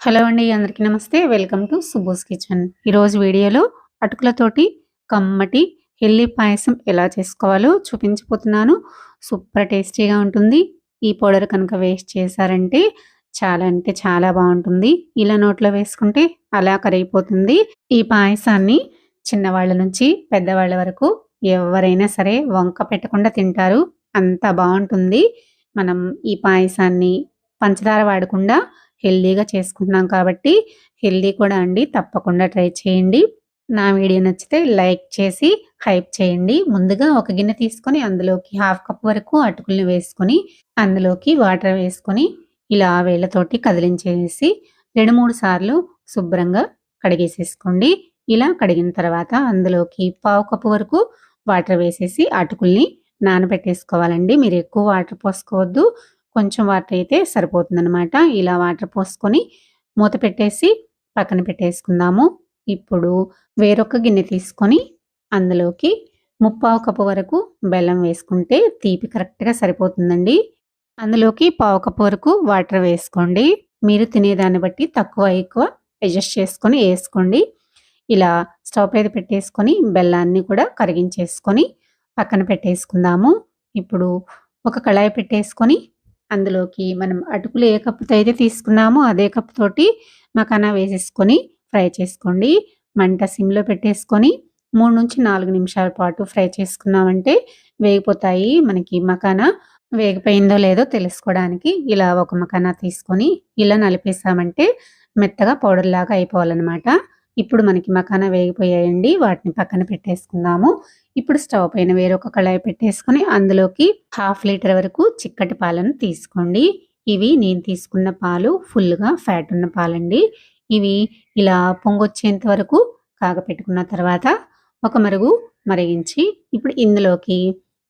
Hello అండి అందరికీ namaste. Welcome to Subos kitchen. ఈరోజు వీడియోలో అటుకులతోటి కమ్మటి హెల్దీ పాయసం ఎలా చేసుకోవాలో చూపించిపోతున్నాను సూపర్ టేస్టీగా ఉంటుంది. ఈ పౌడర్ కనుక వేస్ట్ చేశారంటే చాలా అంటే చాలా బాగుంటుంది. ఇలా నోట్లో వేసుకుంటే అలా కరిగిపోతుంది. ఈ పాయసాన్ని చిన్నవాళ్ళ నుంచి పెద్దవాళ్ళ వరకు ఎవరైనా సరే వంక పెట్టకుండా తింటారు. అంత బాగుంటుంది. మనం ఈ పాయసాన్ని పంచదార వాడకుండా హెల్దీగా చేసుకుంటున్నాం కాబట్టి హెల్దీ కూడా అండి. తప్పకుండా ట్రై చేయండి. నా వీడియో నచ్చితే లైక్ చేసి హైప్ చేయండి. ముందుగా ఒక గిన్నె తీసుకొని అందులోకి హాఫ్ కప్ వరకు అటుకుల్ని వేసుకొని అందులోకి వాటర్ వేసుకొని ఇలా వేళ్ళతోటి కదిలించేసి రెండు మూడు సార్లు శుభ్రంగా కడిగేసేసుకోండి. ఇలా కడిగిన తర్వాత అందులోకి పావు కప్పు వరకు వాటర్ వేసేసి అటుకుల్ని నానబెట్టేసుకోవాలండి. మీరు ఎక్కువ వాటర్ పోసుకోవద్దు. కొంచెం వాటర్ అయితే సరిపోతుందనమాట ఇలా వాటర్ పోసుకొని మూత పెట్టేసి పక్కన పెట్టేసుకుందాము. ఇప్పుడు వేరొక గిన్నె తీసుకొని అందులోకి ముప్పావు కప్పు వరకు బెల్లం వేసుకుంటే తీపి కరెక్ట్గా సరిపోతుందండి. అందులోకి పావు కప్పు వరకు వాటర్ వేసుకోండి. మీరు తినేదాన్ని బట్టి తక్కువ ఎక్కువ అడ్జస్ట్ చేసుకొని వేసుకోండి. ఇలా స్టవ్ మీద పెట్టేసుకొని బెల్లాన్ని కూడా కరిగించేసుకొని పక్కన పెట్టేసుకుందాము. ఇప్పుడు ఒక కళాయి పెట్టేసుకొని అందులోకి మనం అటుకులు ఏ కప్పుతో అయితే తీసుకున్నామో అదే కప్పు తోటి మకానా వేసేసుకొని ఫ్రై చేసుకోండి. మంట సిమ్లో పెట్టేసుకొని మూడు నుంచి నాలుగు నిమిషాల పాటు ఫ్రై చేసుకున్నామంటే వేగిపోతాయి. మనకి మకానా వేగిపోయిందో లేదో తెలుసుకోవడానికి ఇలా ఒక మకానా తీసుకొని ఇలా నలిపేసామంటే మెత్తగా పౌడర్ లాగా అయిపోవాలన్నమాట. ఇప్పుడు మనకి మకానా వేగిపోయాయండి. వాటిని పక్కన పెట్టేసుకుందాము. ఇప్పుడు స్టవ్ పైన వేరొక కళాయి పెట్టేసుకొని అందులోకి హాఫ్ లీటర్ వరకు చిక్కటి పాలను తీసుకోండి. ఇవి నేను తీసుకున్న పాలు ఫుల్గా ఫ్యాట్ ఉన్న పాలండి. ఇవి ఇలా పొంగొచ్చేంత వరకు కాగపెట్టుకున్న తర్వాత ఒక మరుగు మరిగించి ఇప్పుడు ఇందులోకి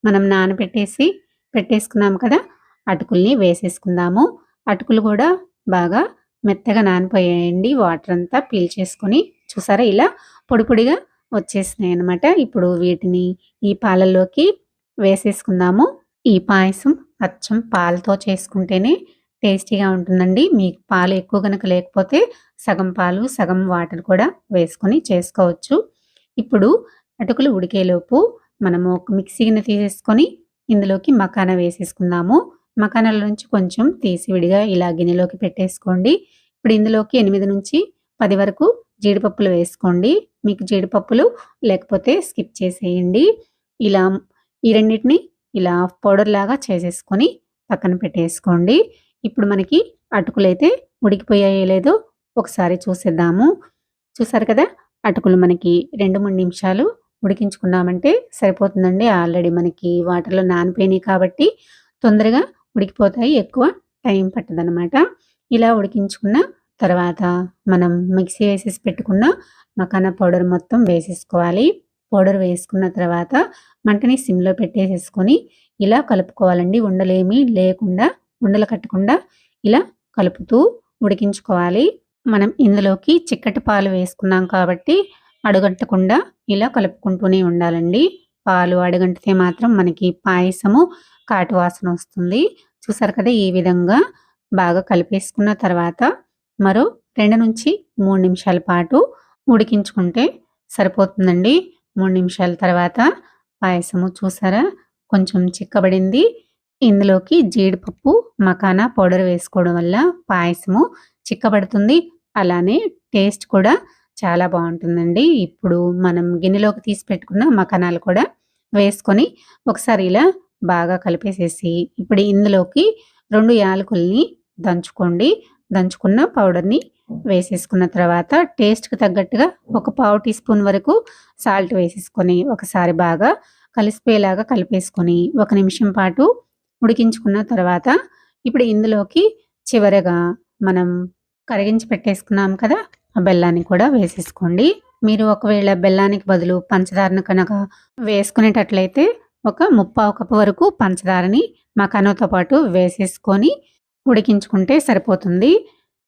మనం నానబెట్టేసి పెట్టేసుకున్నాం కదా అటుకుల్ని వేసేసుకుందాము. అటుకులు కూడా బాగా మెత్తగా నానిపోయాయండి. వాటర్ అంతా పీల్చేసుకొని చూసారా ఇలా పొడి పొడిగా వచ్చేసినాయి అనమాట ఇప్పుడు వీటిని ఈ పాలల్లోకి వేసేసుకుందాము. ఈ పాయసం అచ్చం పాలతో చేసుకుంటేనే టేస్టీగా ఉంటుందండి. మీకు పాలు ఎక్కువ కనుక లేకపోతే సగం పాలు సగం వాటర్ కూడా వేసుకొని చేసుకోవచ్చు. ఇప్పుడు అటుకులు ఉడికేలోపు మనము ఒక మిక్సీ గిన్నె తీసేసుకొని ఇందులోకి మకానా వేసేసుకుందాము. మకానాల నుంచి కొంచెం తీసి విడిగా ఇలా గిన్నెలోకి పెట్టేసుకోండి. ఇప్పుడు ఇందులోకి ఎనిమిది నుంచి పది వరకు జీడిపప్పులు వేసుకోండి. మీకు జీడిపప్పులు లేకపోతే స్కిప్ చేసేయండి. ఇలా ఈ రెండింటిని ఇలా పౌడర్ లాగా చేసేసుకొని పక్కన పెట్టేసుకోండి. ఇప్పుడు మనకి అటుకులు అయితే ఉడికిపోయాయో లేదో ఒకసారి చూసేద్దాము. చూసారు కదా? అటుకులు మనకి రెండు మూడు నిమిషాలు ఉడికించుకున్నామంటే సరిపోతుందండి. ఆల్రెడీ మనకి వాటర్లో నానిపోయినాయి కాబట్టి తొందరగా ఉడికిపోతాయి. ఎక్కువ టైం పట్టదనమాట ఇలా ఉడికించుకున్న తర్వాత మనం మిక్సీ వేసేసి పెట్టుకున్న మకానా పౌడర్ మొత్తం వేసేసుకోవాలి. పౌడర్ వేసుకున్న తర్వాత మంటని సిమ్లో పెట్టేసేసుకొని ఇలా కలుపుకోవాలండి. ఉండలేమి లేకుండా ఉండలు కట్టకుండా ఇలా కలుపుతూ ఉడికించుకోవాలి. మనం ఇందులోకి చిక్కటి పాలు వేసుకున్నాం కాబట్టి అడుగంటకుండా ఇలా కలుపుకుంటూనే ఉండాలండి. పాలు అడుగంటితే మాత్రం మనకి పాయసము కాటు వాసన వస్తుంది. చూసారు కదా ఈ విధంగా బాగా కలిపేసుకున్న తర్వాత మరో రెండు నుంచి మూడు నిమిషాల పాటు ఉడికించుకుంటే సరిపోతుందండి. మూడు నిమిషాల తర్వాత పాయసము చూసారా? కొంచెం చిక్కబడింది. ఇందులోకి జీడిపప్పు మకానా పౌడర్ వేసుకోవడం వల్ల పాయసము చిక్కబడుతుంది. అలానే టేస్ట్ కూడా చాలా బాగుంటుందండి. ఇప్పుడు మనం గిన్నెలోకి తీసి పెట్టుకున్న మకానాలు కూడా వేసుకొని ఒకసారి ఇలా బాగా కలిపేసేసి ఇప్పుడు ఇందులోకి రెండు యాలకుల్ని దంచుకోండి. దంచుకున్న పౌడర్ని వేసేసుకున్న తర్వాత టేస్ట్కి తగ్గట్టుగా ఒక పావు టీ స్పూన్ వరకు సాల్ట్ వేసేసుకొని ఒకసారి బాగా కలిసిపోయేలాగా కలిపేసుకొని ఒక నిమిషం పాటు ఉడికించుకున్న తర్వాత ఇప్పుడు ఇందులోకి చివరగా మనం కరిగించి పెట్టేసుకున్నాం కదా ఆ బెల్లాన్ని కూడా వేసేసుకోండి. మీరు ఒకవేళ బెల్లానికి బదులు పంచదారను కనుక వేసుకునేటట్లయితే ఒక ముప్పావు కప్పు వరకు పంచదారని మకానోతో పాటు వేసేసుకొని ఉడికించుకుంటే సరిపోతుంది.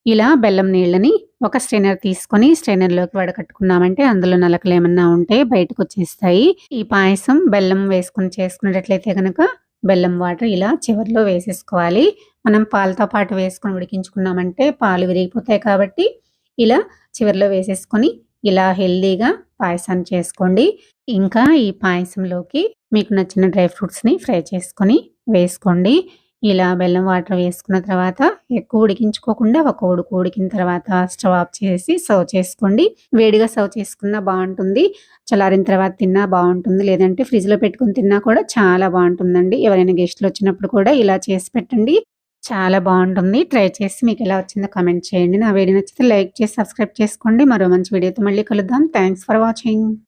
ఇలా బెల్లం నీళ్ళని ఒక స్ట్రైనర్ తీసుకొని స్ట్రైనర్లోకి వడకట్టుకున్నామంటే అందులో నలకలు ఏమన్నా ఉంటే బయటకు వచ్చేస్తాయి. ఈ పాయసం బెల్లం వేసుకుని చేసుకునేటట్లయితే కనుక బెల్లం వాటర్ ఇలా చివరిలో వేసేసుకోవాలి. మనం పాలతో పాటు వేసుకొని ఉడికించుకున్నామంటే పాలు విరిగిపోతాయి కాబట్టి ఇలా చివరిలో వేసేసుకొని ఇలా హెల్దీగా పాయసాన్ని చేసుకోండి. ఇంకా ఈ పాయసంలోకి మీకు నచ్చిన డ్రై ఫ్రూట్స్ని ఫ్రై చేసుకొని వేసుకోండి. ఇలా బెల్లం వాటర్ వేసుకున్న తర్వాత ఎక్కువ ఉడికించుకోకుండా ఒక ఉడుకు ఉడికిన తర్వాత స్టవ్ ఆఫ్ చేసి సర్వ్ చేసుకోండి. వేడిగా సర్వ్ చేసుకున్నా బాగుంటుంది. చల్లారిన తర్వాత తిన్నా బాగుంటుంది. లేదంటే ఫ్రిడ్జ్లో పెట్టుకుని తిన్నా కూడా చాలా బాగుంటుందండి. ఎవరైనా గెస్ట్లు వచ్చినప్పుడు కూడా ఇలా చేసి పెట్టండి. చాలా బాగుంటుంది. ట్రై చేసి మీకు ఎలా వచ్చిందో కమెంట్ చేయండి. నా వీడియో నచ్చితే లైక్ చేసి సబ్స్క్రైబ్ చేసుకోండి. మరో మంచి వీడియోతో మళ్ళీ కలుద్దాం. Thanks for watching.